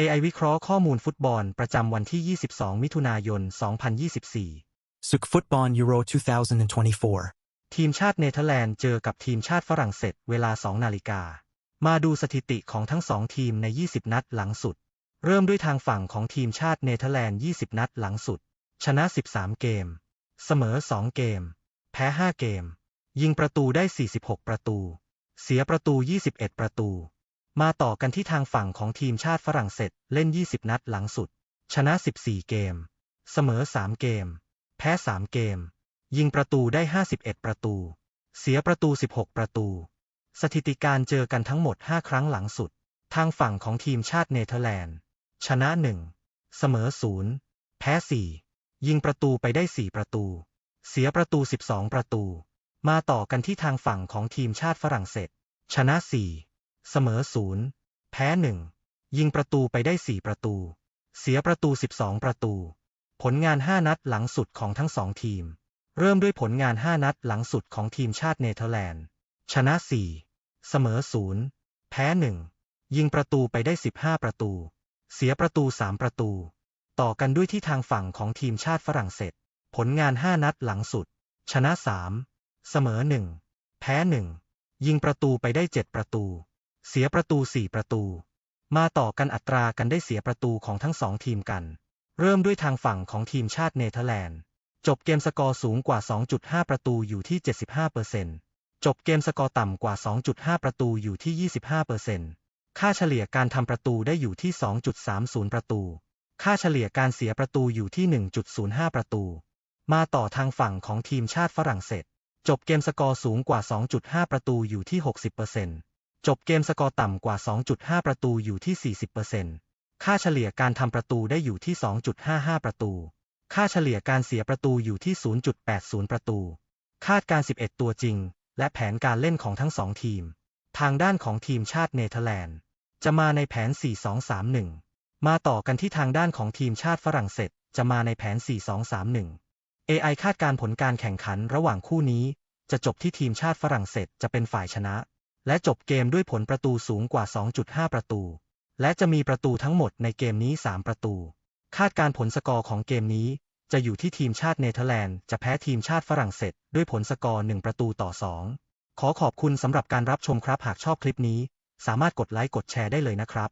AI วิเคราะห์ข้อมูลฟุตบอลประจำวันที่ 22 มิถุนายน 2024 Suk Football Euro 2024. ทีมชาติเนเธอร์แลนด์เจอกับทีมชาติฝรั่งเศสเวลา 2 นาฬิกา มาดูสถิติของทั้งสองทีมใน 20 นัดหลังสุด เริ่มด้วยทางฝั่งของทีมชาติเนเธอร์แลนด์ 20 นัดหลังสุด ชนะ 13 เกม เสมอ 2 เกม แพ้ 5 เกม ยิงประตูได้ 46 ประตู เสียประตู 21 ประตู มาต่อกันที่ทางฝั่งของทีมชาติฝรั่งเศสเล่น 20 นัดหลังสุด ชนะ 14 เกม เสมอ 3 เกม แพ้ 3 เกม ยิงประตูได้ 51 ประตู เสียประตู 16 ประตู สถิติการเจอกันทั้งหมด 5 ครั้งหลังสุด ทางฝั่งของทีมชาติเนเธอร์แลนด์ ชนะ 1 เสมอ 0 แพ้ 4 ยิงประตูไปได้ 4 ประตู เสียประตู 12 ประตู มาต่อกันที่ทางฝั่งของทีมชาติฝรั่งเศส ชนะ 4 เสมอ0แพ้1ยิงประตูไปได้4ประตู เสียประตู 12 ประตู ผลงาน 5 นัดหลังสุดของทั้งสองทีม เริ่มด้วยผลงาน 5 นัดหลังสุดของทีมชาติเนเธอร์แลนด์ ชนะ 4 เสมอ 0 แพ้ 1 ยิงประตูไปได้ 15 ประตู เสียประตู 3 ประตู ต่อกันด้วยที่ทางฝั่งของทีมชาติฝรั่งเศส ผลงาน 5 นัดหลังสุด ชนะ 3 เสมอ 1 แพ้ 1 ยิงประตูไปได้ 7 ประตู เสียประตู4ประตู มาต่อกันอัตรากันได้เสียประตูของทั้งสองทีมกัน เริ่มด้วยทางฝั่งของทีมชาติเนเธอร์แลนด์ จบเกมสกอร์สูงกว่า 2.5 ประตูอยู่ที่ 75%จบเกมสกอร์ต่ำกว่า 2.5 ประตูอยู่ที่ 25%ค่าเฉลี่ยการทำประตูได้อยู่ที่ 2.30 ประตู ค่าเฉลี่ยการเสียประตูอยู่ที่ 1.05 ประตู มาต่อทางฝั่งของทีมชาติฝรั่งเศส จบเกมสกอร์สูงกว่า 2.5 ประตูอยู่ที่ 60% จบเกมสกอร์ต่ำกว่า 2.5 ประตูอยู่ที่ 40%ค่าเฉลี่ยการทำประตูได้อยู่ที่ 2.55 ประตู ค่าเฉลี่ยการเสียประตูอยู่ที่ 0.80 ประตู คาดการ 11 ตัวจริง และแผนการเล่นของทั้งสองทีม ทางด้านของทีมชาติเนเธอร์แลนด์ จะมาในแผน 4-2-3-1 มาต่อกันที่ทางด้านของทีมชาติฝรั่งเศส จะมาในแผน 4-2-3-1 AI คาดการผลการแข่งขันระหว่างคู่นี้ จะจบที่ทีมชาติฝรั่งเศสจะเป็นฝ่ายชนะ และจบเกมด้วยผลประตูสูงกว่า 2.5 ประตู และจะมีประตูทั้งหมดในเกมนี้ 3 ประตู คาดการผลสกอร์ของเกมนี้ จะอยู่ที่ทีมชาติเนเธอร์แลนด์จะแพ้ทีมชาติฝรั่งเศสด้วยผลสกอร์ 1 ประตูต่อ 2 ขอขอบคุณสำหรับการรับชมครับหากชอบคลิปนี้ สามารถกดไลค์กดแชร์ได้เลยนะครับ